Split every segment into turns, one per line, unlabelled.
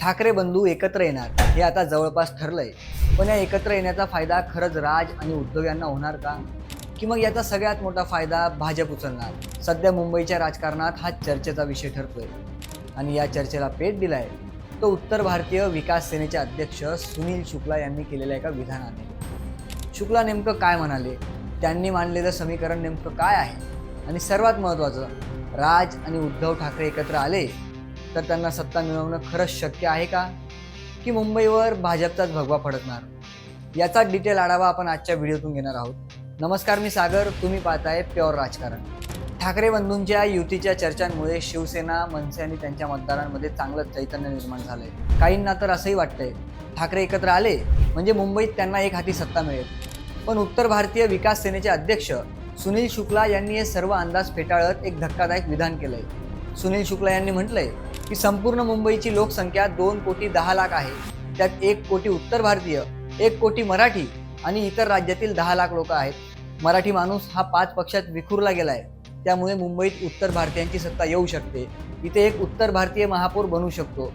ठाकरे बंधू एकत्र येणार हे आता जवळपास ठरलंय. पण या एकत्र येण्याचा फायदा खरंच राज आणि उद्धव यांना होणार का? की मग याचा सगळ्यात मोठा फायदा भाजप उचलणार? सध्या मुंबईच्या राजकारणात हा चर्चेचा विषय ठरतोय. आणि या चर्चेला पेट दिलाय तो उत्तर भारतीय विकास सेनेचे अध्यक्ष सुनील शुक्ला यांनी केलेल्या एका विधानाने. शुक्ला नेमकं काय म्हणाले? त्यांनी मांडलेलं समीकरण नेमकं काय आहे? आणि सर्वात महत्त्वाचं राज आणि उद्धव ठाकरे एकत्र आले तर त्यांना सत्ता मिळवणं खरंच शक्य आहे का? की मुंबईवर भाजपचाच भगवा फडकणार? याचा डिटेल आढावा आपण आजच्या व्हिडिओतून घेणार आहोत. नमस्कार मी सागर. तुम्ही पाहताय प्युअर राजकारण. ठाकरे बंधूंच्या युतीच्या चर्चांमुळे शिवसेना मनसे आणि त्यांच्या मतदारांमध्ये चांगलं चैतन्य निर्माण झालंय. काहींना तर असंही वाटतंय ठाकरे एकत्र आले म्हणजे मुंबईत त्यांना एक हाती सत्ता मिळेल. पण उत्तर भारतीय विकास सेनेचे अध्यक्ष सुनील शुक्ला यांनी हे सर्व अंदाज फेटाळत एक धक्कादायक विधान केलंय. सुनील शुक्ला यांनी म्हटलंय की संपूर्ण मुंबईची लोकसंख्या दोन कोटी दहा लाख आहे. त्यात एक कोटी उत्तर भारतीय एक कोटी मराठी आणि इतर राज्यातील दहा लाख लोक आहेत. मराठी माणूस हा पाच पक्षात विखुरला गेला आहे त्यामुळे मुंबईत उत्तर भारतीयांची सत्ता येऊ शकते. इथे एक उत्तर भारतीय महापौर बनू शकतो.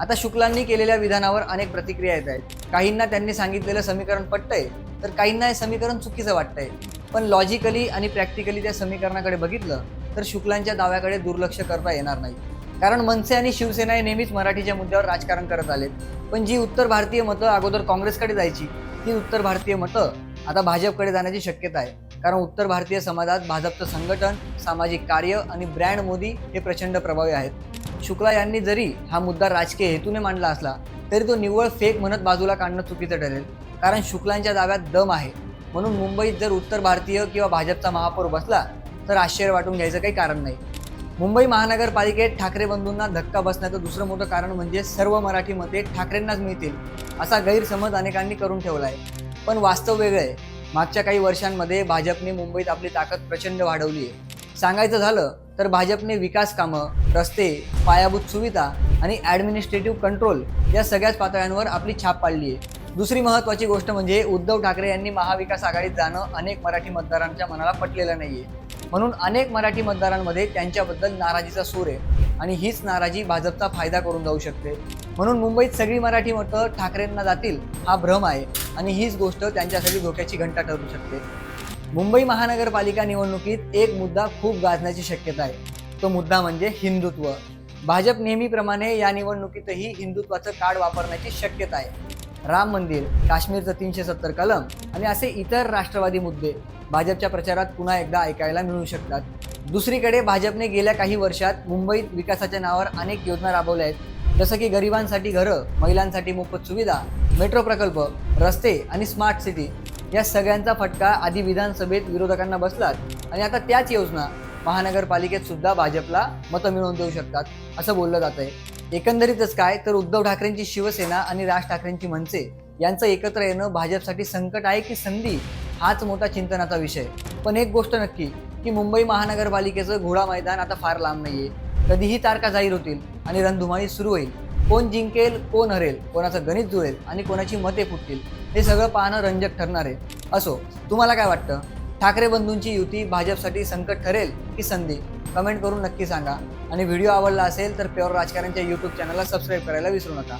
आता शुक्लांनी केलेल्या विधानावर अनेक प्रतिक्रिया येत आहेत. काहींना त्यांनी सांगितलेलं समीकरण पटतंय तर काहींना हे समीकरण चुकीचं वाटतंय. पण लॉजिकली आणि प्रॅक्टिकली त्या समीकरणाकडे बघितलं तर शुक्लांच्या दाव्याकडे दुर्लक्ष करता येणार नाही. कारण मनसे आणि शिवसेना हे नेहमीच मराठीच्या मुद्द्यावर राजकारण करत आलेत. पण जी उत्तर भारतीय मतं अगोदर काँग्रेसकडे जायची ती उत्तर भारतीय मतं आता भाजपकडे जाण्याची शक्यता आहे. कारण उत्तर भारतीय समाजात भाजपचं संघटन सामाजिक कार्य आणि ब्रँड मोदी हे प्रचंड प्रभावी आहेत. शुक्ला यांनी जरी हा मुद्दा राजकीय हेतूने मांडला असला तरी तो निव्वळ फेक म्हणत बाजूला काढणं चुकीचं ठरेल. कारण शुक्लांच्या दाव्यात दम आहे. म्हणून मुंबईत जर उत्तर भारतीय किंवा भाजपचा महापौर बसला तर आश्चर्य वाटून घ्यायचं काही कारण नाही. मुंबई महानगरपालिकेत ठाकरे बंधूंना धक्का बसण्याचं दुसरं मोठं कारण म्हणजे सर्व मराठी मते ठाकरेंनाच मिळतील असा गैरसमज अनेकांनी करून ठेवला आहे पण वास्तव वेगळं आहे. मागच्या काही वर्षांमध्ये भाजपने मुंबईत आपली ताकद प्रचंड वाढवली आहे. सांगायचं झालं तर भाजपने विकास कामं रस्ते पायाभूत सुविधा आणि ॲडमिनिस्ट्रेटिव्ह कंट्रोल या सगळ्याच पातळ्यांवर आपली छाप पाडली आहे. दुसरी महत्त्वाची गोष्ट म्हणजे उद्धव ठाकरे यांनी महाविकास आघाडीत जाणं अनेक मराठी मतदारांच्या मनाला पटलेलं नाही आहे म्हणून अनेक मराठी मतदारांमध्ये त्यांच्याबद्दल नाराजीचा सूर आहे. आणि हीच नाराजी भाजपचा फायदा करून जाऊ शकते. म्हणून मुंबईत सगळी मराठी मतं ठाकरेंना जातील हा भ्रम आहे. आणि हीच गोष्ट त्यांच्यासाठी धोक्याची घंटा ठरू शकते. मुंबई महानगरपालिका निवडणुकीत एक मुद्दा खूप गाजण्याची शक्यता आहे. तो मुद्दा म्हणजे हिंदुत्व. भाजप नेहमीप्रमाणे या निवडणुकीतही हिंदुत्वाचं कार्ड वापरण्याची शक्यता आहे. राम मंदिर काश्मीरचं तीनशे सत्तर कलम आणि असे इतर राष्ट्रवादी मुद्दे. भाजपच्या प्रचारात पुन्हा एकदा ऐकायला मिळू शकतात. दुसरीकडे भाजपने गेल्या काही वर्षात मुंबईत विकासाच्या नावावर अनेक योजना राबवल्या आहेत. जसं की गरिबांसाठी घरं महिलांसाठी मोफत सुविधा मेट्रो प्रकल्प रस्ते आणि स्मार्ट सिटी या सगळ्यांचा फटका आधी विधानसभेत विरोधकांना बसलात आणि आता त्याच योजना महानगरपालिकेत सुद्धा भाजपला मतं मिळवून देऊ शकतात असं बोललं जात आहे एकंदरीतच काय तर उद्धव ठाकरेंची शिवसेना आणि राज ठाकरेंची मनसे यांचं एकत्र येणं भाजपसाठी संकट आहे की संधी? हाच मोठा चिंतनाचा विषय. पण एक गोष्ट नक्की की मुंबई महानगरपालिकेचं घोडा मैदान आता फार लांब नाहीये. कधीही तारखा जाहीर होतील आणि रणधुमाळी सुरू होईल. कोण जिंकेल कोण हरेल कोणाचं गणित जुळेल आणि कोणाची मते फुटतील हे सगळं पाहणं रंजक ठरणार आहे. असो तुम्हाला काय वाटतं? ठाकरे बंधूंची युती भाजपसाठी संकट ठरेल की संधी? कमेंट करून नक्की सांगा. आणि व्हिडिओ आवडला असेल तर प्युअर राजकारणच्या यूट्यूब चॅनलला सबस्क्राईब करायला विसरू नका.